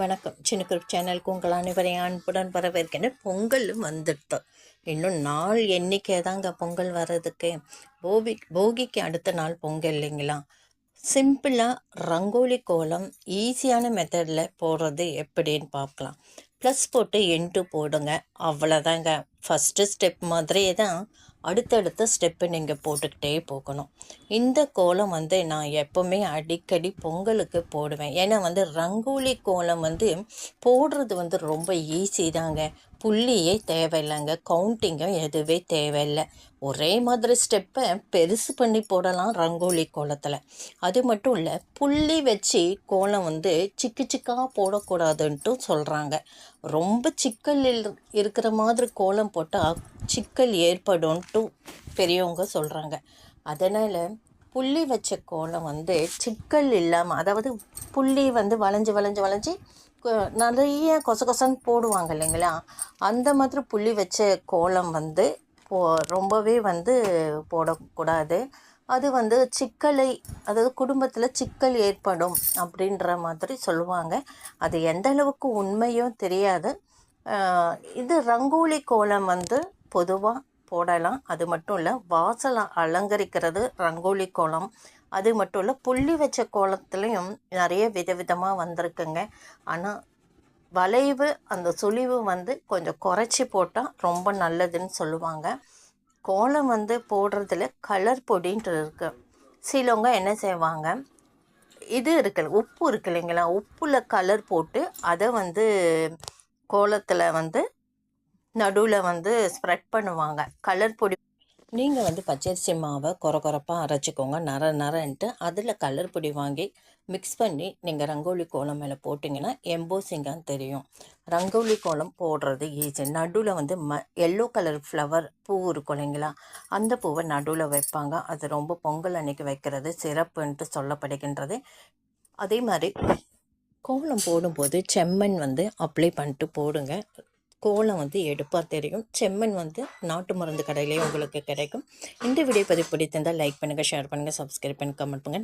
வணக்கம். சின்ன குரூப் சேனலுக்கு உங்கள் அனைவரை அன்புடன் வரவேற்கிறேன். பொங்கலும் வந்துடுது இன்னும் நாள் எண்ணிக்கை தாங்க பொங்கல் வர்றதுக்கு. போகி போகிக்கு அடுத்த நாள் பொங்கல் இல்லைங்களா? சிம்பிளாக ரங்கோலி கோலம் ஈஸியான மெத்தடில் போடுறது எப்படின்னு பார்க்கலாம். ப்ளஸ் போட்டு என்ட்டு போடுங்க. அவ்வளோதாங்க ஃபஸ்ட்டு ஸ்டெப் மாதிரியே தான் அடுத்தடுத்த ஸ்டெப்பு நீங்கள் போட்டுக்கிட்டே போகணும். இந்த கோலம் வந்து நான் எப்போவுமே அடிக்கடி பொங்கலுக்கு போடுவேன். ஏன்னா வந்து ரங்கோலி கோலம் வந்து போடுறது வந்து ரொம்ப ஈஸி தாங்க. புள்ளியே தேவையில்லைங்க. கவுண்டிங்கும் எதுவே தேவையில்லை. ஒரே மாதிரி ஸ்டெப்பை பெருசு பண்ணி போடலாம் ரங்கோலி கோலத்தில். அது மட்டும் இல்லை புள்ளி வச்சு கோலம் வந்து சிக்கு சிக்காக போடக்கூடாதுன்ட்டு சொல்கிறாங்க ரொம்ப சிக்கல் இருக்கிற மாதிரி கோலம் போட்டால் சிக்கல் ஏற்படும்ன்ட்டு பெரியவங்க சொல்கிறாங்க அதனால் புள்ளி வச்ச கோலம் வந்து சிக்கல் இல்லாமல் அதாவது புள்ளி வந்து வளைஞ்சு வளைஞ்சு வளைஞ்சி நிறைய கொச கொசன்னு போடுவாங்க இல்லைங்களா? அந்த மாதிரி புள்ளி வச்ச கோலம் வந்து போ ரொம்பவே வந்து போடக்கூடாது. அது வந்து சிக்கலை அதாவது குடும்பத்தில் சிக்கல் ஏற்படும் அப்படின்ற மாதிரி சொல்லுவாங்க. அது எந்த அளவுக்கு உண்மையோ தெரியாது. இது ரங்கோலி கோலம் வந்து பொதுவாக போடலாம். அது மட்டும் இல்லை வாசலை அலங்கரிக்கிறது ரங்கோலி கோலம். அது மட்டும் இல்லை புள்ளி வச்ச கோலத்துலேயும் நிறைய விதவிதமாக வந்திருக்குங்க. ஆனால் வளைவு அந்த சுழிவு வந்து கொஞ்சம் குறைச்சி போட்டால் ரொம்ப நல்லதுன்னு சொல்லுவாங்க. கோலம் வந்து போடுறதுல கலர் பொடின்ட்டு இருக்குது சிலவங்க என்ன செய்வாங்க இது இருக்குல்ல உப்பு இருக்கு இல்லைங்களா உப்பில் கலர் போட்டு அதை வந்து கோலத்தில் வந்து நடுவில் வந்து ஸ்ப்ரெட் பண்ணுவாங்க. கலர் பொடி நீங்கள் வந்து பச்சரிசி மாவை குறை குறைப்பாக அரைச்சிக்கோங்க. நர நரன்ட்டு அதில் கலர் பொடி வாங்கி மிக்ஸ் பண்ணி நீங்கள் ரங்கோலி கோலம் மேலே போட்டிங்கன்னா எம்போசிங்கான்னு தெரியும். ரங்கோலி கோலம் போடுறது ஈஸி நடுவில் வந்து ம எல்லோ கலர் ஃப்ளவர் பூ இருக்கும் இல்லைங்களா? அந்த பூவை நடுவில் வைப்பாங்க. அது ரொம்ப பொங்கல் அன்னைக்கு வைக்கிறது சிறப்புன்ட்டு சொல்லப்படுகின்றது. அதே மாதிரி கோலம் போடும்போது செம்மண் வந்து அப்ளை பண்ணிட்டு போடுங்க. கோலம் வந்து எடுப்பாக தெரியும். செம்மண் வந்து நாட்டு மருந்து கடையிலேயே உங்களுக்கு கிடைக்கும். இந்த வீடியோ பதிவு பிடித்திருந்தால் லைக் பண்ணுங்கள் ஷேர் பண்ணுங்கள் சப்ஸ்கிரைப் பண்ணி கமெண்ட் பண்ணுங்கள்